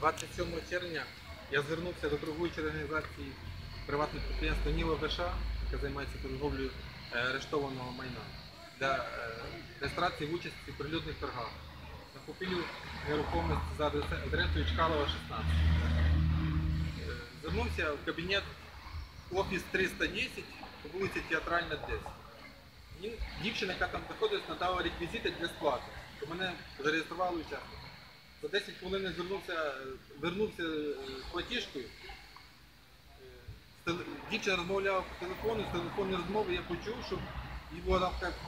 27 червня я звернувся до торгуючої організації приватного підприємства Ніла ВШ, яке займається торговлею е, арештованого майна для е, реєстрації в участі в прилюдних торгах. Закупівлю нерухомості за адресою Чкалова 16. Е, Звернувся в кабінет офіс 310 по вулиці Театральна 10. Дівчина, яка там знаходилась, надала реквізити для сплати. Мене зареєстрували учасника. За 10 хвилин я звернувся, вернувся е, з платіжкою. Е, Дівчина розмовляла по телефону, з телефонної розмови я почув, що їй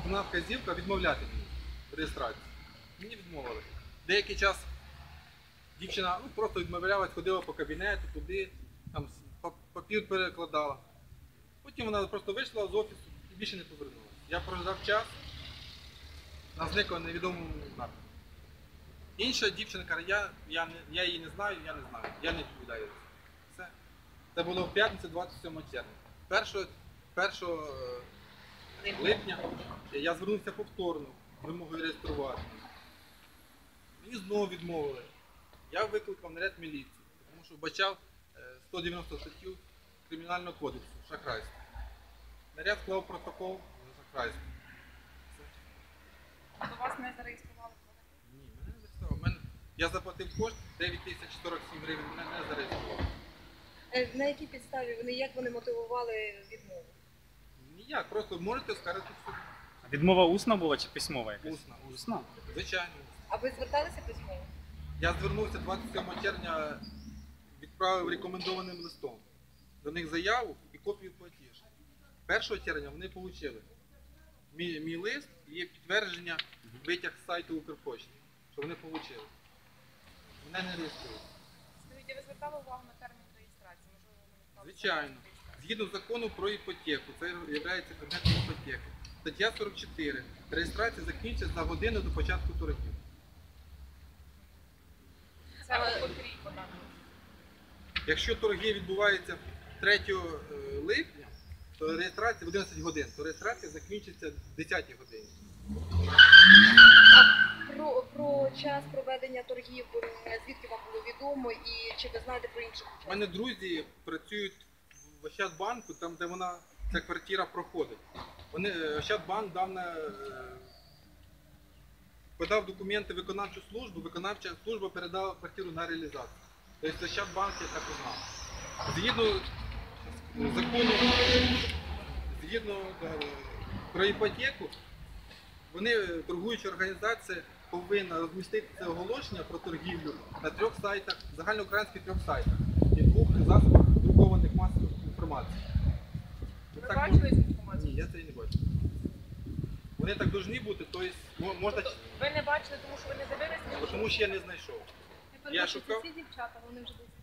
вона вказівка відмовляти мені в реєстрації. Мені відмовили. Деякий час дівчина ну, просто відмовлялась, ходила по кабінету, туди, там папір перекладала. Потім вона просто вийшла з офісу і більше не повернулася. Я прождав час, вона зникла в невідомому напрямку. Інша дівчина каже, я, я, я її не знаю, я не знаю, я не відповідаю. це. Все. Це було в п'ятницю 27 червня. 1, 1 липня я звернувся повторно вимогою реєструвати. Мені знову відмовили. Я викликав наряд міліції, тому що вбачав е, 190 статтю Кримінального кодексу шахрайство. Наряд склав протокол за шахрайство. До вас не зареєстрували взагалі? Ні, мене не зареєстрував. Мене... Я заплатив кошт 9047 гривень, мене не зареєстрували. Е, На якій підставі вони як вони мотивували відмову? Ніяк, просто можете скаржити в суд. Відмова усна була чи письмова якась? Усна, усна. Усна. Звичайно. А ви зверталися письмово? Я звернувся 27 червня, відправив рекомендованим листом. До них заяву і копію платіж. 1 червня вони отримали мій, мій лист і є підтвердження витяг з сайту Укрпочти, що вони отримали. Мене не реєструють. Скажіть, а ви звертали увагу на термін реєстрації? Можливо, Звичайно. реєстрації? Згідно закону про іпотеку, це є предметом іпотеки. Стаття 44. Реєстрація закінчиться за годину до початку торгів. Це от котрій? Якщо торги відбуваються 3 е, липня, то реєстрація в 11 годин, то реєстрація закінчиться в 10 годині. Про час проведення торгів, е, звідки вам було відомо і чи ви знаєте про інших У мене друзі працюють в Ощадбанку, там де вона ця квартира проходить. Вони е, Ощадбанк дав на е, подав документи виконавчу службу, виконавча служба передала квартиру на реалізацію. Тобто Ощадбанк я так узнав. Згідно закону, згідно про іпотеку, вони, торгуюча організація, повинна розмістити це оголошення про торгівлю на трьох сайтах, загальноукраїнських трьох сайтах і двох засобах друкованих масових інформації. Ви Так бачили цю інформацію? Ні, я це і не бачу. Вони так повинні бути, тобто можна, Тобто ви не бачили, тому що ви не дивилися? тому що я не знайшов. Я шукав. Ці дівчата, вони вже десь